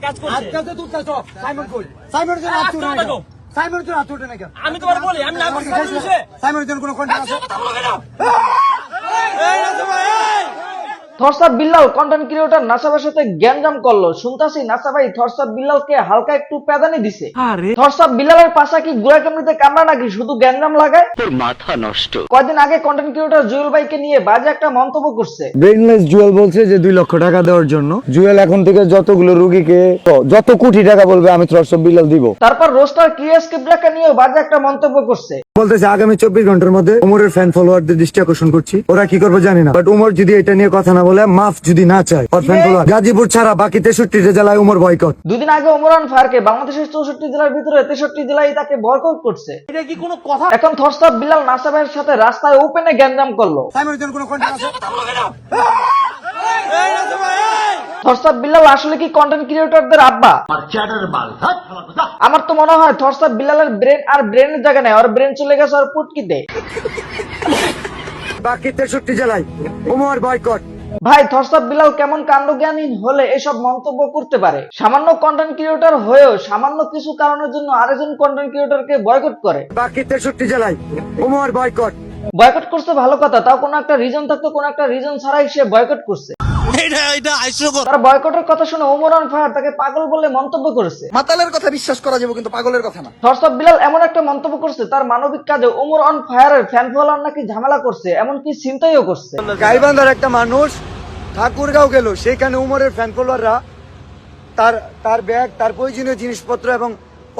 কাজ করছে আজকাল তো সাইমন কই সাইমনের জন্য হাত না দেখো। সাইমনের জন্য হাত উঠে না কেন আমি তোমার বলি আমি না করছি কাজ করছে সাইমনের জন্য কোনো কন্ট্যাক্ট আছে কথা বলো কেন থরসাব বিল্লাল কন্টেন্ট ক্রিয়েটর নাসাবের সাথে গ্যাঞ্জাম করল। শুনতাছি নাসা ভাই থরসাব বিল্লালকে হালকা একটু প্যাদানি দিছে। থরসাব বিল্লালের পাশা কি গুড়া কেমনিতে কামড়া নাকি শুধু গ্যাঞ্জাম লাগায়? তোর মাথা নষ্ট। কয়দিন আগে কন্টেন্ট ক্রিয়েটর জুয়েল ভাইকে নিয়ে বাজে একটা মন্তব্য করছে। ব্রেনলেস জুয়েল বলছে যে দুই লক্ষ টাকা দেওয়ার জন্য। জুয়েল এখন থেকে যতগুলো রুগীকে যত কোটি টাকা বলবে আমি থ্রসব বিল্লাল দিব। তারপর রোস্টার ক্রিয়াস কিবলাকে নিয়ে বাজে একটা মন্তব্য করছে। বলতেছে আগামী চব্বিশ ঘণ্টার মধ্যে উমরের ফ্যান ফলোয়ারদের দৃষ্টি আকর্ষণ করছি। ওরা কি করবে জানি না। বাট উমর যদি এটা নিয়ে কথা না বলে মাফ যদি না চায় ওর ফ্যান ফলোয়ার গাজীপুর ছাড়া বাকি তেষট্টি জেলায় উমর বয়কট দুদিন আগে ওমরান ফায়ারকে বাংলাদেশের চৌষট্টি জেলার ভিতরে তেষট্টি জেলায় তাকে বয়কট করছে। এটা কি কোনো কথা? এখন থরসাব বিল্লাল নাসাবের সাথে রাস্তায় ওপেনে গ্যাঞ্জাম করল। কোনো কন্ট্যাক্ট আছে? থরসাব বিল্লাল আসলে কি কন্টেন্ট ক্রিয়েটরদের আব্বা? আমার তো মনে হয় থরসাব বিল্লালের ব্রেন আর ব্রেনের জায়গা নেই ওর ব্রেন চলে গেছে ওর পুটকিতে। বাকি তেষট্টি জেলায় উমর বয়কট। ভাই থরসাব বিলাল কেমন কাণ্ডজ্ঞানহীন হলে এসব মন্তব্য করতে পারে? সামান্য কন্টেন্ট ক্রিয়েটর হয়েও সামান্য কিছু কারণের জন্য আরেকজন কন্টেন্ট ক্রিয়েটরকে বয়কট করে। বাকি তেষট্টি জেলায় উমর বয়কট। বয়কট করছে ভালো কথা তাও কোনো একটা রিজন থাকতো কোনো একটা রিজন ছাড়াই সে বয়কট করছে। তার বয়কটের কথা শুনে ওমরান ফায়ার তাকে পাগল বলে মন্তব্য করেছে। মাতালের কথা বিশ্বাস করা যাবে কিন্তু পাগলের কথা না। বিলাল এমন একটা মন্তব্য করছে তার মানবিক কাজে ওমর অন ফায়ারের ফ্যান ফলোয়ার নাকি ঝামেলা করছে এমনকি চিন্তাইও করছে। গাইবান্ধার একটা মানুষ ঠাকুরগাঁও গেল সেখানে উমরের ফ্যান ফলোয়াররা তার তার ব্যাগ তার প্রয়োজনীয় জিনিসপত্র এবং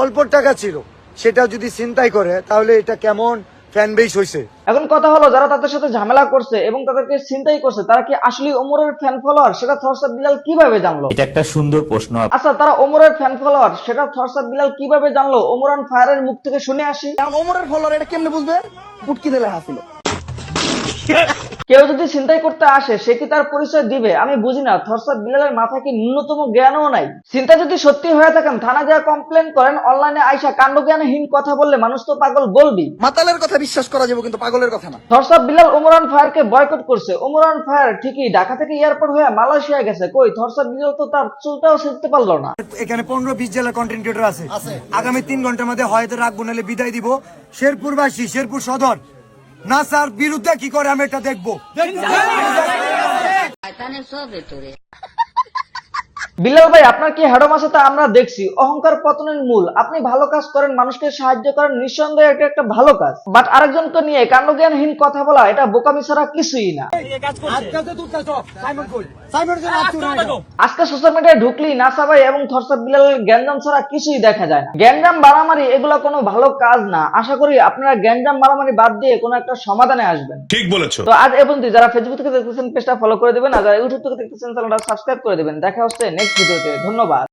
অল্প টাকা ছিল সেটা যদি চিন্তাই করে তাহলে এটা কেমন? ফ্যান বেস হইছে। এখন কথা হলো যারা তাদের সাথে ঝামেলা করছে এবং তাদেরকে চিন্তাই করছে তারা কি আসলে ওমরের ফ্যান ফলোয়ার সেটা থরসাদ বিলাল কীভাবে জানলো? এটা একটা সুন্দর প্রশ্ন। আচ্ছা তারা ওমরের ফ্যান ফলোয়ার সেটা থরসাদ বিলাল কীভাবে জানলো? ওমরান ফায়ারের মুখ থেকে শুনে আসি। ওমরের ফলোয়ার এটা কেমনে বুঝবে? পুটকি দিলে হাসিল। কেউ যদি চিন্তাই করতে আসে সে কি তার পরিচয় দিবে? আমি বুঝি না। থরসাব বিলালের মাথায় কি ন্যূনতম জ্ঞানও নাই? চিন্তা যদি সত্যি হয়ে থাকেন থানা যা কমপ্লেন করেন অনলাইনে আইসা কাণ্ডজ্ঞানহীন কথা বললে মানুষ তো পাগল বলবি মাতালের কথা বিশ্বাস করা যাবে কিন্তু পাগলের কথা না। থরসাব বিলাল ওমরান ফায়ারকে বয়কট করছে। ওমরান ফায়ার ঠিকই ঢাকা থেকে এয়ারপোর্ট হয়ে মালয়েশিয়া গেছে। কই থরসাব বিলাল তো তার চুলটাও শিখতে পারল না। এখানে পনেরো বিশ জেলা কন্টেন্ট ক্রিয়েটর আছে। আগামী তিন ঘণ্টার মধ্যে হয়তো রাখব নাহলে বিদায় দিব। শেরপুরবাসী শেরপুর সদর। না স্যার বিরুদ্ধে কি করে আমি এটা দেখব? শয়তানের সব ভেতরে। বিলাল ভাই আপনার কি হ্যাডম আছে তা আমরা দেখছি। অহংকার পতনের মূল। আপনি ভালো কাজ করেন মানুষকে সাহায্য করেন নিঃসন্দেহে এটা একটা ভালো কাজ। বাট আরেকজনকে নিয়ে কাণ্ডজ্ঞানহীন কথা বলা এটা বোকামি ছাড়া কিছুই না। আজকে সোশ্যাল মিডিয়ায় ঢুকলি নাসা ভাই এবং থরসাব বিলালের গ্যাঞ্জাম ছাড়া কিছুই দেখা যায় না। গ্যাঞ্জাম মারামারি এগুলো কোনো ভালো কাজ না। আশা করি আপনারা গ্যাঞ্জাম মারামারি বাদ দিয়ে কোনো একটা সমাধানে আসবেন। ঠিক বলেছ। তো আজ এ পর্যন্ত যারা ফেসবুক থেকে দেখতেছেন পেজটা ফলো করে দেবেন। আর যারা ইউটিউব থেকে দেখতেছেন চ্যানেলটা সাবস্ক্রাইব করে দেবেন। দেখা হচ্ছে নেক্সট ভিডিওতে ধন্যবাদ।